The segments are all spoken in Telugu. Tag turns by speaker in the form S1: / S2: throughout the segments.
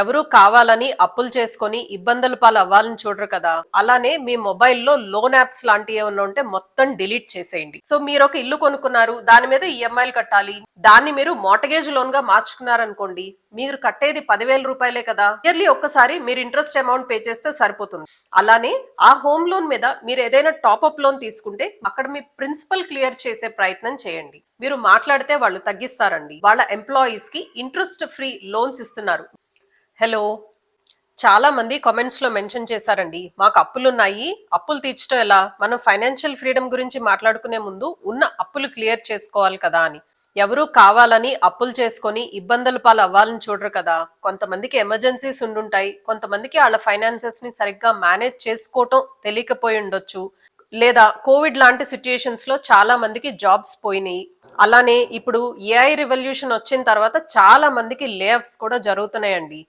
S1: ఎవరు కావాలని అప్పులు చేసుకొని ఇబ్బందుల పాలు అవ్వాలని చూడరు కదా. అలానే మీ మొబైల్లో లోన్ యాప్స్ లాంటివి ఏమైనా ఉంటే మొత్తం డిలీట్ చేసేయండి. సో మీరు ఒక ఇల్లు కొనుక్కున్నారు దాని మీద ఈఎంఐలు కట్టాలి దాన్ని మీరు మోటగేజ్ లోన్గా మార్చుకున్నారనుకోండి మీరు కట్టేది పదివేల రూపాయలే కదా. ఇయర్లీ ఒక్కసారి మీరు ఇంట్రెస్ట్ అమౌంట్ పే చేస్తే సరిపోతుంది. అలానే ఆ హోమ్ లోన్ మీద మీరు ఏదైనా టాప్అప్ లోన్ తీసుకుంటే అక్కడ మీ ప్రిన్సిపల్ క్లియర్ చేసే ప్రయత్నం చేయండి. మీరు మాట్లాడితే వాళ్ళు తగ్గిస్తారండి. వాళ్ళ ఎంప్లాయీస్కి ఇంట్రెస్ట్ ఫ్రీ లోన్స్ ఇస్తున్నారు. హలో. చాలామంది కామెంట్స్లో మెన్షన్ చేశారండి. మాకు అప్పులు ఉన్నాయి అప్పులు తీర్చడం ఎలా? మనం ఫైనాన్షియల్ ఫ్రీడమ్ గురించి మాట్లాడుకునే ముందు ఉన్న అప్పులు క్లియర్ చేసుకోవాలి కదా అని. ఎవరు కావాలని అప్పులు చేసుకొని ఇబ్బందుల పాలు అవ్వాలని చూడరు కదా. కొంతమందికి ఎమర్జెన్సీస్ ఉండుంటాయి. కొంతమందికి వాళ్ళ ఫైనాన్సెస్ని సరిగ్గా మేనేజ్ చేసుకోవటం తెలియకపోయి ఉండొచ్చు. లేదా కోవిడ్ లాంటి సిచ్యుయేషన్స్లో చాలామందికి చాలా మందికి జాబ్స్ పోయినాయి. అలానే ఇప్పుడు ఏఐ రివల్యూషన్ వచ్చిన తర్వాత చాలా మందికి లేఆఫ్స్ కూడా జరుగుతున్నాయండి.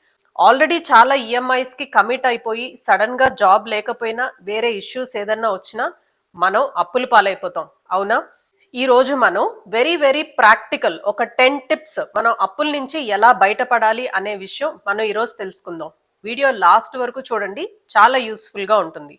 S1: ఆల్రెడీ చాలా ఈఎంఐస్కి కమిట్ అయిపోయి సడన్గా జాబ్ లేకపోయినా వేరే ఇష్యూస్ ఏదన్నా వచ్చినా మనం అప్పుల పాలైపోతాం. అవునా? ఈ రోజు మనం వెరీ వెరీ ప్రాక్టికల్ ఒక టెన్ టిప్స్ మనం అప్పుల నుంచి ఎలా బయటపడాలి అనే విషయం మనం ఈరోజు తెలుసుకుందాం. వీడియో లాస్ట్ వరకు చూడండి చాలా యూస్ఫుల్గా ఉంటుంది.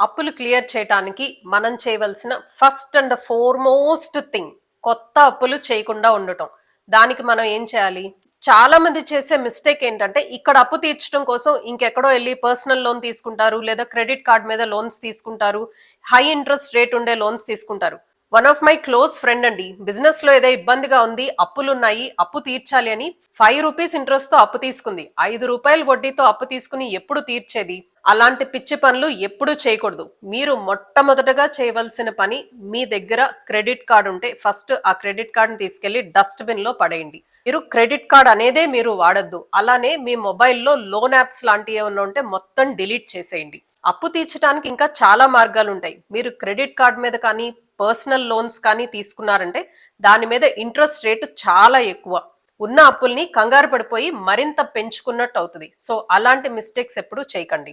S1: అప్పులు క్లియర్ చేయటానికి మనం చేయవలసిన ఫస్ట్ అండ్ ఫోర్మోస్ట్ థింగ్ కొత్త అప్పులు చేయకుండా ఉండటం. దానికి మనం ఏం చేయాలి? చాలా మంది చేసే మిస్టేక్ ఏంటంటే ఇక్కడ అప్పు తీర్చడం కోసం ఇంకెక్కడో వెళ్ళి పర్సనల్ లోన్ తీసుకుంటారు లేదా క్రెడిట్ కార్డ్ మీద లోన్స్ తీసుకుంటారు హై ఇంట్రెస్ట్ రేట్ ఉండే లోన్స్ తీసుకుంటారు. One of my close friend అండి బిజినెస్లో ఏదో ఇబ్బందిగా ఉంది అప్పులు ఉన్నాయి అప్పు తీర్చాలి అని ఫైవ్ రూపీస్ ఇంట్రెస్ట్తో అప్పు తీసుకుంది. ఐదు రూపాయల వడ్డీతో అప్పు తీసుకుని ఎప్పుడు తీర్చేది? అలాంటి పిచ్చి పనులు ఎప్పుడు చేయకూడదు. మీరు మొట్టమొదటగా చేయవలసిన పని మీ దగ్గర క్రెడిట్ కార్డు ఉంటే ఫస్ట్ ఆ క్రెడిట్ కార్డుని తీసుకెళ్ళి డస్ట్బిన్లో పడేయండి. మీరు క్రెడిట్ కార్డ్ అనేదే మీరు వాడద్దు. అలానే మీ మొబైల్లో లోన్ యాప్స్ లాంటివి ఏమైనా ఉంటే మొత్తం డిలీట్ చేసేయండి. అప్పు తీర్చడానికి ఇంకా చాలా మార్గాలు ఉంటాయి. మీరు క్రెడిట్ కార్డ్ మీద కానీ పర్సనల్ లోన్స్ కానీ తీసుకున్నారంటే దాని మీద ఇంట్రెస్ట్ రేటు చాలా ఎక్కువ. ఉన్న అప్పుల్ని కంగారు పడిపోయి మరింత పెంచుకున్నట్టు అవుతుంది. సో అలాంటి మిస్టేక్స్ ఎప్పుడు చేయకండి.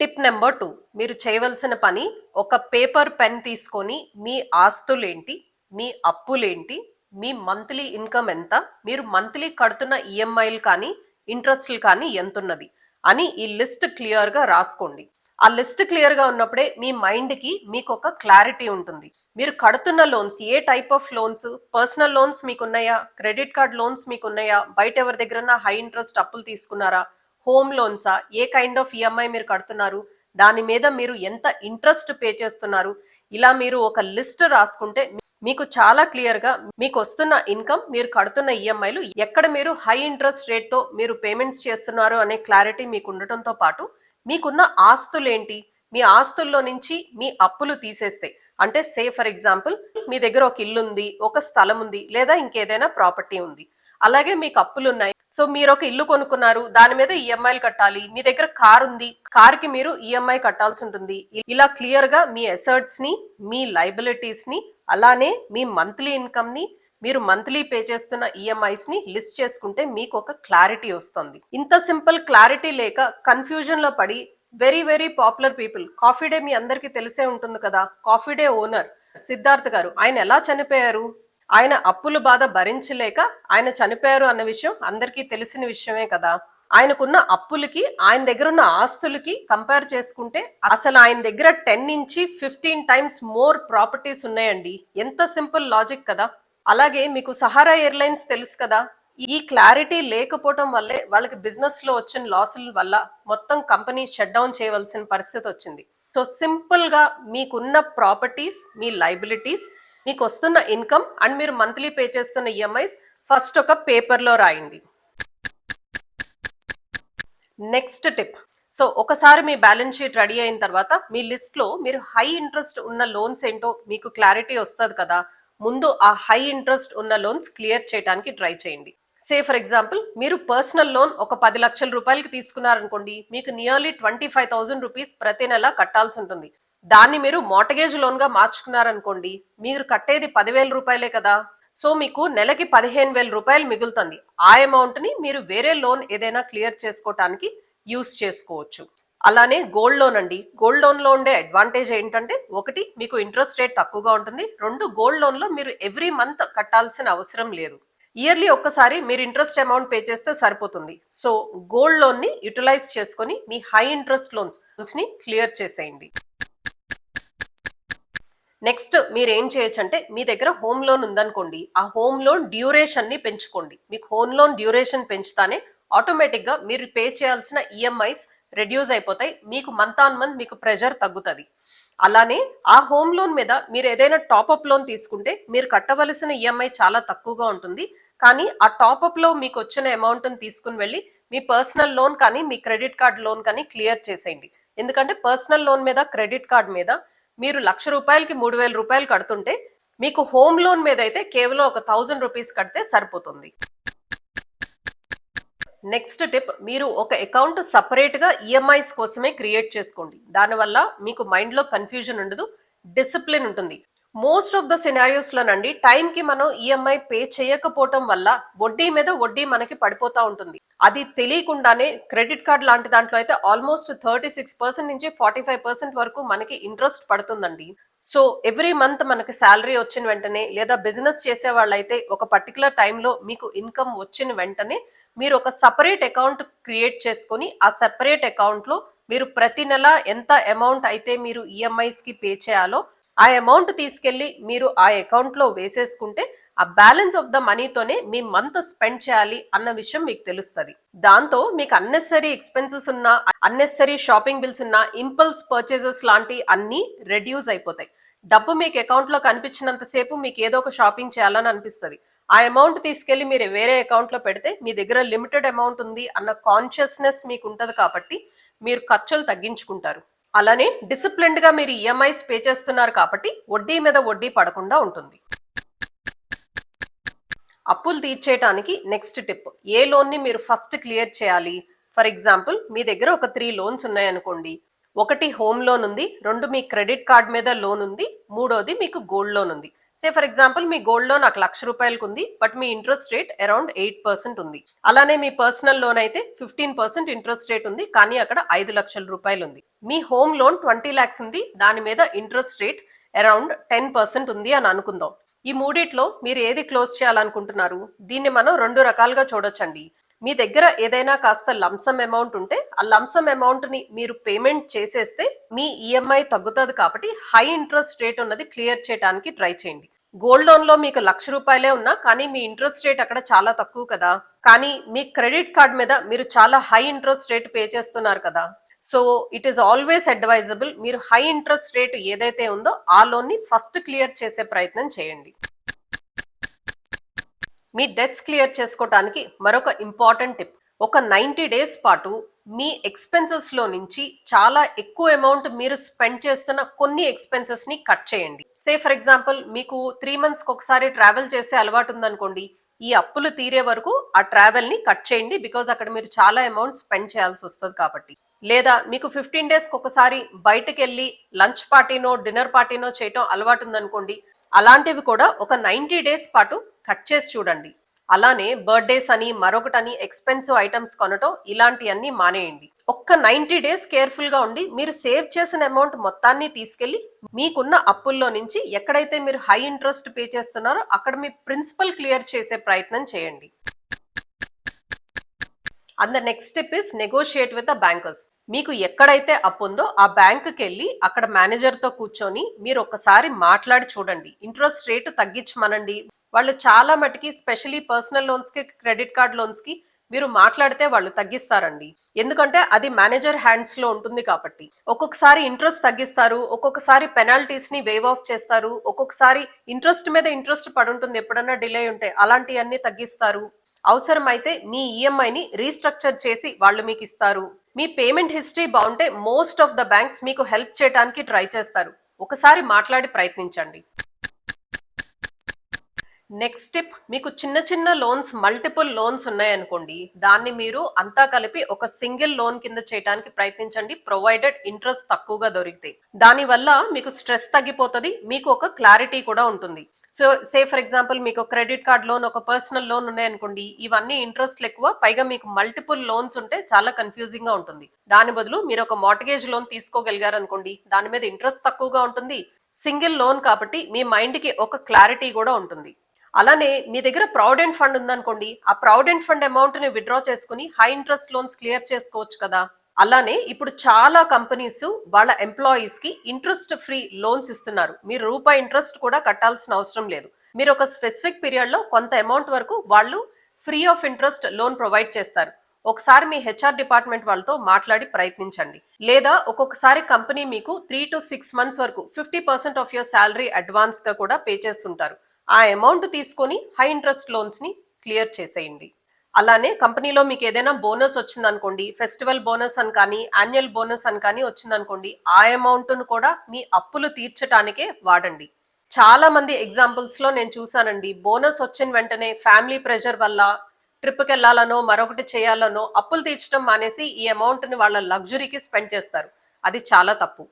S1: టిప్ నెంబర్ టూ మీరు చేయవలసిన పని ఒక పేపర్ పెన్ తీసుకొని మీ ఆస్తులేంటి మీ అప్పులేంటి మీ మంత్లీ ఇన్కమ్ ఎంత మీరు మంత్లీ కడుతున్న ఈఎంఐలు కానీ ఇంట్రెస్ట్లు కానీ ఎంతున్నది అని ఈ లిస్ట్ క్లియర్గా రాసుకోండి. ఆ లిస్ట్ క్లియర్గా ఉన్నప్పుడే మీ మైండ్కి మీకు ఒక క్లారిటీ ఉంటుంది. మీరు కడుతున్న loans A type of loans personal loans మీకు ఉన్నాయా క్రెడిట్ కార్డ్ లోన్స్ మీకు ఉన్నాయా బయట ఎవరి దగ్గర హై ఇంట్రెస్ట్ అప్పులు తీసుకున్నారా? హోమ్ లోన్సా ఏ కైండ్ ఆఫ్ ఈఎంఐ మీరు కడుతున్నారు? దాని మీద మీరు ఎంత ఇంట్రెస్ట్ పే చేస్తున్నారు? ఇలా మీరు ఒక లిస్ట్ రాసుకుంటే మీకు చాలా క్లియర్గా మీకు వస్తున్న ఇన్కమ్ మీరు కడుతున్న ఈఎంఐలు ఎక్కడ మీరు హై ఇంట్రెస్ట్ రేట్తో మీరు పేమెంట్స్ చేస్తున్నారు అనే క్లారిటీ మీకు ఉండటంతో పాటు మీకున్న ఆస్తులు ఏంటి మీ ఆస్తుల్లో నుంచి మీ అప్పులు తీసేస్తే అంటే సే ఫర్ ఎగ్జాంపుల్ మీ దగ్గర ఒక ఇల్లు ఉంది ఒక స్థలం ఉంది లేదా ఇంకేదైనా ప్రాపర్టీ ఉంది. అలాగే మీకు అప్పులు ఉన్నాయి సో మీరు ఒక ఇల్లు కొనుక్కున్నారు దాని మీద ఈఎంఐలు కట్టాలి మీ దగ్గర కార్ ఉంది కార్కి మీరు ఈఎంఐ కట్టాల్సి ఉంటుంది. ఇలా క్లియర్గా మీ అసర్ట్స్ని మీ లైబిలిటీస్ని అలానే మీ మంత్లీ ఇన్కమ్ని మీరు మంత్లీ పే చేస్తున్న ఈఎంఐస్ని లిస్ట్ చేసుకుంటే మీకు ఒక క్లారిటీ వస్తుంది. ఇంత సింపుల్ క్లారిటీ లేక కన్ఫ్యూజన్లో పడి very very popular people coffee day మీ అందరికీ తెలిసే ఉంటుంది కదా కాఫీ డే ఓనర్ సిద్ధార్థ్ గారు ఆయన ఎలా చనిపోయారు? ఆయన అప్పుల బాధ భరించలేక ఆయన చనిపోయారు అన్న విషయం అందరికీ తెలిసిన విషయమే కదా. ఆయనకున్న అప్పులకి ఆయన దగ్గర ఉన్న ఆస్తులకి కంపేర్ చేసుకుంటే అసలు ఆయన దగ్గర టెన్ నుంచి ఫిఫ్టీన్ టైమ్స్ మోర్ ప్రాపర్టీస్ ఉన్నాయండి. ఎంత సింపుల్ లాజిక్ కదా. అలాగే మీకు సహారా ఎయిర్లైన్స్ తెలుసు కదా ఈ క్లారిటీ లేకపోవడం వల్లే వాళ్ళకి బిజినెస్లో వచ్చిన లాసుల వల్ల మొత్తం కంపెనీ షట్ డౌన్ చేయవలసిన పరిస్థితి వచ్చింది. సో సింపుల్గా మీకున్న ప్రాపర్టీస్ మీ లైబిలిటీస్ మీకు వస్తున్న ఇన్కమ్ అండ్ మీరు మంత్లీ పే చేస్తున్న ఈఎంఐస్ ఫస్ట్ ఒక పేపర్లో రాయండి. Next tip. సో ఒకసారి మీ బ్యాలెన్స్ షీట్ రెడీ అయిన తర్వాత మీ లిస్ట్లో మీరు హై ఇంట్రెస్ట్ ఉన్న లోన్స్ ఏంటో మీకు క్లారిటీ వస్తుంది కదా ముందు ఆ హై ఇంట్రెస్ట్ ఉన్న లోన్స్ క్లియర్ చేయడానికి ట్రై చేయండి. సే ఫర్ ఎగ్జాంపుల్ మీరు పర్సనల్ లోన్ ఒక పది లక్షల రూపాయలకి తీసుకున్నారనుకోండి మీకు nearly twenty five thousand rupees ప్రతి నెల కట్టాల్సి ఉంటుంది. దాన్ని మీరు మోటగేజ్ లోన్గా మార్చుకున్నారనుకోండి మీరు కట్టేది పదివేల రూపాయలే కదా. సో మీకు నెలకి పదిహేను వేల రూపాయలు మిగులుతుంది. ఆ అమౌంట్ని మీరు వేరే లోన్ ఏదైనా క్లియర్ చేసుకోవటానికి యూస్ చేసుకోవచ్చు. అలానే గోల్డ్ లోన్ అండి. గోల్డ్ లోన్లో ఉండే అడ్వాంటేజ్ ఏంటంటే ఒకటి మీకు ఇంట్రెస్ట్ రేట్ తక్కువగా ఉంటుంది. రెండు గోల్డ్ లోన్లో మీరు ఎవ్రీ మంత్ కట్టాల్సిన అవసరం లేదు. ఇయర్లీ ఒక్కసారి మీరు ఇంట్రెస్ట్ అమౌంట్ పే చేస్తే సరిపోతుంది. సో గోల్డ్ లోన్ని యూటిలైజ్ చేసుకొని మీ హై ఇంట్రెస్ట్ లోన్స్ని క్లియర్ చేసేయండి. నెక్స్ట్ మీరు ఏం చేయొచ్చు అంటే మీ దగ్గర హోమ్ లోన్ ఉందనుకోండి ఆ హోమ్ లోన్ డ్యూరేషన్ని పెంచుకోండి. మీకు హోమ్ లోన్ డ్యూరేషన్ పెంచుతానే ఆటోమేటిక్గా మీరు పే చేయాల్సిన ఈఎంఐస్ రెడ్యూస్ అయిపోతాయి. మీకు మంత్ ఆన్ మంత్ మీకు ప్రెషర్ తగ్గుతుంది. అలానే ఆ హోమ్ లోన్ మీద మీరు ఏదైనా టాప్అప్ లోన్ తీసుకుంటే మీరు కట్టవలసిన ఈఎంఐ చాలా తక్కువగా ఉంటుంది. కానీ ఆ టాప్అప్లో మీకు వచ్చిన అమౌంట్ని తీసుకుని వెళ్ళి మీ పర్సనల్ లోన్ కానీ మీ క్రెడిట్ కార్డ్ లోన్ కానీ క్లియర్ చేసేయండి. ఎందుకంటే పర్సనల్ లోన్ మీద క్రెడిట్ కార్డ్ మీద మీరు లక్ష రూపాయలకి మూడు వేల రూపాయలు కడుతుంటే మీకు హోమ్ లోన్ మీద అయితే కేవలం ఒక థౌజండ్ రూపీస్ కడితే సరిపోతుంది. నెక్స్ట్ టిప్ మీరు ఒక అకౌంట్ సపరేట్గా ఈఎంఐస్ కోసమే క్రియేట్ చేసుకోండి. దానివల్ల మీకు మైండ్లో కన్ఫ్యూజన్ ఉండదు డిసిప్లిన్ ఉంటుంది. మోస్ట్ ఆఫ్ ద సినారియోస్లోనండి టైంకి టైం కి మనం ఈఎంఐ పే చేయకపోవటం వల్ల వడ్డీ మీద వడ్డీ మనకి పడిపోతూ ఉంటుంది. అది తెలియకుండానే క్రెడిట్ కార్డ్ లాంటి దాంట్లో అయితే ఆల్మోస్ట్ థర్టీ సిక్స్ పర్సెంట్ నుంచి ఫార్టీ ఫైవ్ పర్సెంట్ వరకు మనకి ఇంట్రెస్ట్ పడుతుందండి. సో ఎవ్రీ మంత్ మనకి శాలరీ వచ్చిన వెంటనే లేదా బిజినెస్ చేసే వాళ్ళైతే ఒక పర్టికులర్ టైంలో మీకు ఇన్కమ్ వచ్చిన వెంటనే మీరు ఒక సపరేట్ అకౌంట్ క్రియేట్ చేసుకొని ఆ సపరేట్ అకౌంట్లో మీరు ప్రతి నెల ఎంత అమౌంట్ అయితే మీరు ఈఎంఐస్కి పే చేయాలో ఆ అమౌంట్ తీసుకెళ్ళి మీరు ఆ అకౌంట్లో వేసేసుకుంటే ఆ బ్యాలెన్స్ ఆఫ్ ద మనీతోనే మీ మంత్ స్పెండ్ చేయాలి అన్న విషయం మీకు తెలుస్తుంది. దాంతో మీకు అన్నెసరీ ఎక్స్పెన్సెస్ ఉన్న అన్నెసరీ షాపింగ్ బిల్స్ ఉన్న ఇంపల్స్ పర్చేసెస్ లాంటి అన్ని రెడ్యూస్ అయిపోతాయి. డబ్బు మీకు అకౌంట్లో కనిపించినంతసేపు కనిపించినంత సేపు మీకు ఏదో ఒక షాపింగ్ చేయాలని అనిపిస్తుంది. ఆ అమౌంట్ తీసుకెళ్ళి మీరు వేరే అకౌంట్లో పెడితే మీ దగ్గర లిమిటెడ్ అమౌంట్ ఉంది అన్న కాన్షియస్నెస్ మీకు ఉంటుంది కాబట్టి మీరు ఖర్చులు తగ్గించుకుంటారు. అలానే డిసిప్లిన్డ్గా మీరు ఈఎంఐస్ పే చేస్తున్నారు కాబట్టి వడ్డీ మీద వడ్డీ పడకుండా ఉంటుంది. అప్పులు తీర్చేయటానికి నెక్స్ట్ టిప్ ఏ లోన్ని మీరు ఫస్ట్ క్లియర్ చేయాలి? ఫర్ ఎగ్జాంపుల్ మీ దగ్గర ఒక త్రీ లోన్స్ ఉన్నాయనుకోండి. ఒకటి హోమ్ లోన్ ఉంది రెండు మీ క్రెడిట్ కార్డ్ మీద లోన్ ఉంది మూడోది మీకు గోల్డ్ లోన్ ఉంది. సే ఫర్ ఎగ్జాంపుల్ మీ గోల్డ్ లోన్ నాకు లక్ష రూపాయలకు ఉంది but me interest rate around eight percent ఉంది. అలానే మీ పర్సనల్ లోన్ అయితే ఫిఫ్టీన్ పర్సెంట్ ఇంట్రెస్ట్ రేట్ ఉంది కానీ అక్కడ ఐదు లక్షల రూపాయలు ఉంది మీ హోమ్ లోన్ ట్వంటీ ల్యాక్స్ ఉంది దాని మీద interest rate around ten percent ఉంది అని అనుకుందాం. ఈ మూడిట్లో మీరు ఏది క్లోజ్ చేయాలనుకుంటున్నారు? దీన్ని మనం రెండు రకాలుగా చూడొచ్చండి. మీ దగ్గర ఏదైనా కాస్త లంసమ్ అమౌంట్ ఉంటే ఆ లంసమ్ అమౌంట్ని మీరు పేమెంట్ చేసేస్తే మీ ఈఎంఐ తగ్గుతుంది కాబట్టి హై ఇంట్రెస్ట్ రేట్ ఉన్నది క్లియర్ చేయడానికి ట్రై చేయండి. గోల్డ్ లోన్లో మీకు లక్ష రూపాయలే ఉన్నా కానీ మీ ఇంట్రెస్ట్ రేట్ అక్కడ చాలా తక్కువ కదా. కానీ మీ క్రెడిట్ కార్డ్ మీద మీరు చాలా హై ఇంట్రెస్ట్ రేట్ పే చేస్తున్నారు కదా. So it is always advisable మీరు హై ఇంట్రెస్ట్ రేట్ ఏదైతే ఉందో ఆ లోన్ని ఫస్ట్ క్లియర్ చేసే ప్రయత్నం చేయండి. మీ డెట్స్ క్లియర్ చేసుకోవడానికి మరొక ఇంపార్టెంట్ టిప్ ఒక నైంటీ డేస్ పాటు మీ ఎక్స్పెన్సెస్లో నుంచి చాలా ఎక్కువ అమౌంట్ మీరు స్పెండ్ చేస్తున్న కొన్ని ఎక్స్పెన్సెస్ని కట్ చేయండి. సే ఫర్ ఎగ్జాంపుల్ మీకు త్రీ మంత్స్కి ఒకసారి ట్రావెల్ చేసే అలవాటు ఉందనుకోండి ఈ అప్పులు తీరే వరకు ఆ ట్రావెల్ని కట్ చేయండి బికాజ్ అక్కడ మీరు చాలా అమౌంట్ స్పెండ్ చేయాల్సి వస్తుంది కాబట్టి. లేదా మీకు ఫిఫ్టీన్ డేస్కి ఒకసారి బయటకు వెళ్ళి లంచ్ పార్టీనో డిన్నర్ పార్టీనో చేయటం అలవాటు ఉందనుకోండి అలాంటివి కూడా ఒక నైంటీ డేస్ పాటు కట్ చేసి చూడండి. అలానే బర్త్డేస్ అని మరొకటని ఎక్స్పెన్సివ్ ఐటమ్స్ కొనటం ఇలాంటివన్నీ మానేయండి. ఒక్క నైంటీ డేస్ కేర్ఫుల్గా ఉండి మీరు సేవ్ చేసిన అమౌంట్ మొత్తాన్ని తీసుకెళ్ళి మీకున్న అప్పుల్లో నుంచి ఎక్కడైతే మీరు హై ఇంట్రెస్ట్ పే చేస్తున్నారో అక్కడ మీ ప్రిన్సిపల్ క్లియర్ చేసే ప్రయత్నం చేయండి. And the next step is negotiate with the bankers మీకు ఎక్కడైతే అప్పు ఉందో ఆ బ్యాంకుకి వెళ్ళి అక్కడ మేనేజర్తో కూర్చొని మీరు ఒకసారి మాట్లాడి చూడండి. ఇంట్రెస్ట్ రేటు తగ్గించమనండి. వాళ్ళు చాలా మటుకి స్పెషలీ పర్సనల్ లోన్స్కి క్రెడిట్ కార్డ్ లోన్స్కి మీరు మాట్లాడితే వాళ్ళు తగ్గిస్తారండి. ఎందుకంటే అది మేనేజర్ హ్యాండ్స్లో ఉంటుంది కాబట్టి. ఒక్కొక్కసారి ఇంట్రెస్ట్ తగ్గిస్తారు ఒక్కొక్కసారి పెనాల్టీస్ని వేవ్ ఆఫ్ చేస్తారు ఒక్కొక్కసారి ఇంట్రెస్ట్ మీద ఇంట్రెస్ట్ పడుంటుంది ఎప్పుడన్నా డిలే ఉంటే అలాంటివన్నీ తగ్గిస్తారు. అవసరమైతే మీ ఈఎంఐని రీస్ట్రక్చర్ చేసి వాళ్ళు మీకు ఇస్తారు. మీ పేమెంట్ హిస్టరీ బాగుంటే మోస్ట్ ఆఫ్ ద బ్యాంక్స్ మీకు హెల్ప్ చేయడానికి ట్రై చేస్తారు. ఒకసారి మాట్లాడి ప్రయత్నించండి. నెక్స్ట్ టిప్ మీకు చిన్న చిన్న లోన్స్ మల్టిపుల్ లోన్స్ ఉన్నాయనుకోండి దాన్ని మీరు అంతా కలిపి ఒక సింగిల్ లోన్ కింద చేయడానికి ప్రయత్నించండి. ప్రొవైడెడ్ ఇంట్రెస్ట్ తక్కువగా దొరికితే. దానివల్ల మీకు స్ట్రెస్ తగ్గిపోతుంది మీకు ఒక క్లారిటీ కూడా ఉంటుంది. సో సే ఫర్ ఎగ్జాంపుల్ మీకు క్రెడిట్ కార్డ్ లోన్ ఒక పర్సనల్ లోన్ ఉన్నాయనుకోండి ఇవన్నీ ఇంట్రెస్ట్ ఎక్కువ పైగా మీకు మల్టిపుల్ లోన్స్ ఉంటే చాలా కన్ఫ్యూజింగ్గా ఉంటుంది. దాని బదులు మీరు ఒక మార్టగేజ్ లోన్ తీసుకోగలిగారు అనుకోండి దాని మీద ఇంట్రెస్ట్ తక్కువగా ఉంటుంది. సింగిల్ లోన్ కాబట్టి మీ మైండ్కి ఒక క్లారిటీ కూడా ఉంటుంది. అలానే మీ దగ్గర ప్రావిడెంట్ ఫండ్ ఉందనుకోండి ఆ ప్రావిడెంట్ ఫండ్ అమౌంట్ని విత్డ్రా చేసుకుని హై ఇంట్రెస్ట్ లోన్స్ క్లియర్ చేసుకోవచ్చు కదా. అలానే ఇప్పుడు చాలా కంపెనీస్ వాళ్ళ ఎంప్లాయీస్కి ఇంట్రెస్ట్ ఫ్రీ లోన్స్ ఇస్తున్నారు. మీరు రూపాయి ఇంట్రెస్ట్ కూడా కట్టాల్సిన అవసరం లేదు. మీరు ఒక స్పెసిఫిక్ పీరియడ్లో కొంత అమౌంట్ వరకు వాళ్ళు free of interest loan provide చేస్తారు. ఒకసారి మీ హెచ్ఆర్ డిపార్ట్మెంట్ వాళ్ళతో మాట్లాడి ప్రయత్నించండి. లేదా ఒక్కొక్కసారి కంపెనీ మీకు త్రీ టు సిక్స్ మంత్స్ వరకు fifty percent of your salary అడ్వాన్స్గా కూడా పే చేస్తుంటారు. ఆ అమౌంట్ తీసుకొని హై ఇంట్రెస్ట్ లోన్స్ని క్లియర్ చేసేయండి. అలానే కంపెనీలో మీకు ఏదైనా బోనస్ వచ్చిందనుకోండి ఫెస్టివల్ బోనస్ అని కానీ యాన్యువల్ బోనస్ అని కానీ వచ్చిందనుకోండి ఆ అమౌంట్ను కూడా మీ అప్పులు తీర్చడానికే వాడండి. చాలా మంది ఎగ్జాంపుల్స్లో నేను చూశానండి బోనస్ వచ్చిన వెంటనే ఫ్యామిలీ ప్రెషర్ వల్ల ట్రిప్కి వెళ్ళాలనో మరొకటి చేయాలనో అప్పులు తీర్చడం మానేసి ఈ అమౌంట్ని వాళ్ళ లగ్జరీకి స్పెండ్ చేస్తారు. అది చాలా తప్పు.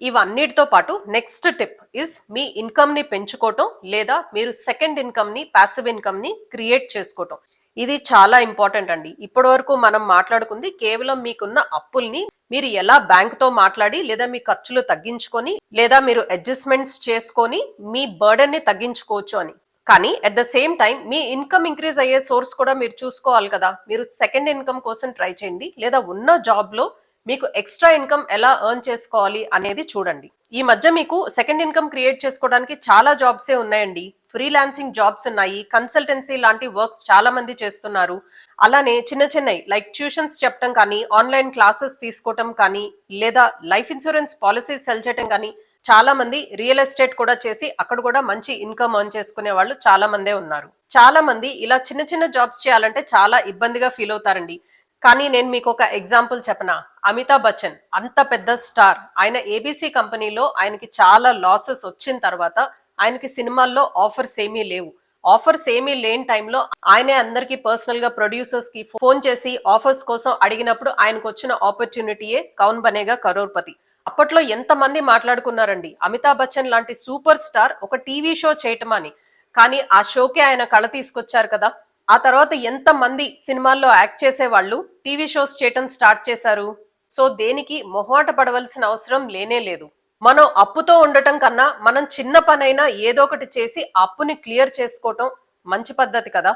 S1: ఇవన్నిటితో పాటు నెక్స్ట్ టిప్ ఇస్ మీ ఇన్కమ్ని పెంచుకోవటం లేదా మీరు సెకండ్ ఇన్కమ్ని ప్యాసివ్ ఇన్కమ్ని క్రియేట్ చేసుకోవటం. ఇది చాలా ఇంపార్టెంట్ అండి. ఇప్పటి వరకు మనం మాట్లాడుకుంది కేవలం మీకున్న అప్పుల్ని మీరు ఎలా బ్యాంక్తో మాట్లాడి లేదా మీ ఖర్చులు తగ్గించుకొని లేదా మీరు అడ్జస్ట్మెంట్స్ చేసుకొని మీ బర్డెన్ని తగ్గించుకోవచ్చు అని. కానీ అట్ ద సేమ్ టైం మీ ఇన్కమ్ ఇంక్రీజ్ అయ్యే సోర్స్ కూడా మీరు చూసుకోవాలి కదా. మీరు సెకండ్ ఇన్కమ్ కోసం ట్రై చేయండి. లేదా ఉన్న జాబ్లో మీకు ఎక్స్ట్రా ఇన్కమ్ ఎలా ఎర్న్ చేసుకోవాలి అనేది చూడండి. ఈ మధ్య మీకు సెకండ్ ఇన్కమ్ క్రియేట్ చేసుకోవడానికి చాలా జాబ్సే ఉన్నాయండి. ఫ్రీలాన్సింగ్ జాబ్స్ ఉన్నాయి కన్సల్టెన్సీ లాంటి వర్క్స్ చాలా మంది చేస్తున్నారు. అలానే చిన్న చిన్నవి లైక్ ట్యూషన్స్ చెప్పడం కానీ ఆన్లైన్ క్లాసెస్ తీసుకోవటం కానీ లేదా లైఫ్ ఇన్సూరెన్స్ పాలసీస్ సెల్ చేయడం కానీ చాలా మంది రియల్ ఎస్టేట్ కూడా చేసి అక్కడ కూడా మంచి ఇన్కమ్ ఎర్న్ చేసుకునే వాళ్ళు చాలా మందే ఉన్నారు. చాలా మంది ఇలా చిన్న చిన్న జాబ్స్ చేయాలంటే చాలా ఇబ్బందిగా ఫీల్ అవుతారండి. కానీ నేను మీకు ఒక ఎగ్జాంపుల్ చెప్పనా? అమితాబ్ బచ్చన్ అంత పెద్ద స్టార్ ఆయన ఏబీసీ కంపెనీలో ఆయనకి చాలా లాసెస్ వచ్చిన తర్వాత ఆయనకి సినిమాల్లో ఆఫర్స్ ఏమీ లేవు. ఆఫర్స్ ఏమీ లేని టైంలో ఆయనే అందరికి పర్సనల్గా ప్రొడ్యూసర్స్కి ఫోన్ చేసి ఆఫర్స్ కోసం అడిగినప్పుడు ఆయనకు వచ్చిన ఆపర్చునిటీయే కౌన్ బనేగా కరోర్పతి. అప్పట్లో ఎంత మంది మాట్లాడుకున్నారండి? అమితాబ్ బచ్చన్ లాంటి సూపర్ స్టార్ ఒక టీవీ షో చేయటం అని. కానీ ఆ షోకి ఆయన కళ తీసుకొచ్చారు కదా? ఆ తర్వాత ఎంత మంది సినిమాల్లో యాక్ట్ చేసే వాళ్ళు టీవీ షోస్ చేయటం స్టార్ట్ చేశారు. సో దేనికి మొహమాట పడవలసిన అవసరం లేనే లేదు. మనం అప్పుతో ఉండటం కన్నా మనం చిన్న పనైనా ఏదో ఒకటి చేసి అప్పుని క్లియర్ చేసుకోవటం మంచి పద్ధతి కదా?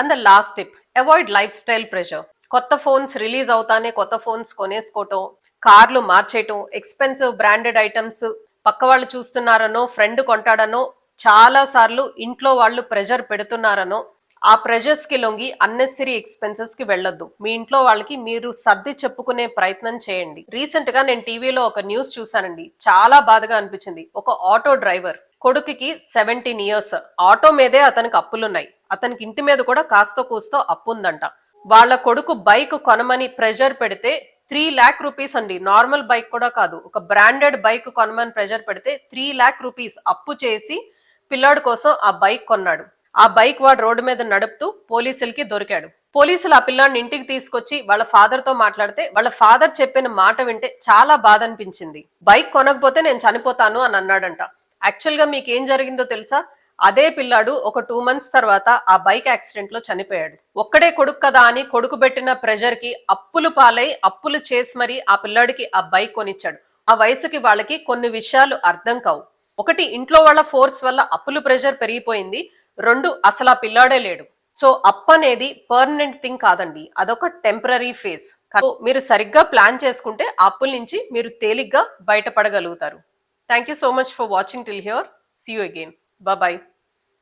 S1: And the last tip avoid life style pressure. కొత్త ఫోన్స్ రిలీజ్ అవుతానే కొత్త ఫోన్స్ కొనేసుకోవటం కార్లు మార్చేయటం ఎక్స్పెన్సివ్ బ్రాండెడ్ ఐటమ్స్ పక్క వాళ్ళు చూస్తున్నారనో ఫ్రెండ్ కొంటాడనో చాలా సార్లు ఇంట్లో వాళ్ళు ప్రెషర్ పెడుతున్నారనో ఆ ప్రెషర్స్కి లొంగి అన్నెసరీ ఎక్స్పెన్సెస్కి వెళ్ళొద్దు. మీ ఇంట్లో వాళ్ళకి మీరు సర్ది చెప్పుకునే ప్రయత్నం చేయండి. రీసెంట్గా నేను టీవీలో ఒక న్యూస్ చూసానండి చాలా బాధగా అనిపించింది. ఒక ఆటో డ్రైవర్ కొడుకుకి సెవెంటీన్ ఇయర్స్ ఆటో మీదే అతనికి అప్పులున్నాయి. అతనికి ఇంటి మీద కూడా కాస్తో కూస్తో అప్పు ఉందంట వాళ్ళ కొడుకు బైక్ కొనమని ప్రెషర్ పెడితే త్రీ ల్యాక్ రూపీస్ అండి. నార్మల్ బైక్ కూడా కాదు. ఒక బ్రాండెడ్ బైక్ కొనమని ప్రెషర్ పెడితే త్రీ ల్యాక్ రూపీస్ అప్పు చేసి పిల్లాడు కోసం ఆ బైక్ కొన్నాడు. ఆ బైక్ వాడు రోడ్డు మీద నడుపుతూ పోలీసులకి దొరికాడు. పోలీసులు ఆ పిల్లాడిని ఇంటికి తీసుకొచ్చి వాళ్ళ ఫాదర్తో మాట్లాడితే వాళ్ళ ఫాదర్ చెప్పిన మాట వింటే చాలా బాధ అనిపించింది బైక్ కొనకపోతే నేను చనిపోతాను అని అన్నాడంట. యాక్చువల్గా మీకు ఏం జరిగిందో తెలుసా? అదే పిల్లాడు ఒక టూ మంత్స్ తర్వాత ఆ బైక్ యాక్సిడెంట్లో చనిపోయాడు. ఒక్కడే కొడుకు కదా అని కొడుకు పెట్టిన ప్రెషర్కి అప్పులు పాలై అప్పులు చేసి మరి ఆ పిల్లాడికి ఆ బైక్ కొనిచ్చాడు. ఆ వయసుకి వాళ్ళకి కొన్ని విషయాలు అర్థం కావు. ఒకటి ఇంట్లో వాళ్ళ ఫోర్స్ వల్ల అప్పులు ప్రెషర్ పెరిగిపోయింది. రెండు అసలు ఆ పిల్లాడే లేడు. సో అప్ అనేది పర్మనెంట్ థింగ్ కాదండి. అదొక టెంపరీ ఫేస్. మీరు సరిగ్గా ప్లాన్ చేసుకుంటే అప్పుల నుంచి మీరు తేలిగ్గా బయటపడగలుగుతారు. Thank you so much for watching till here. See you again. Bye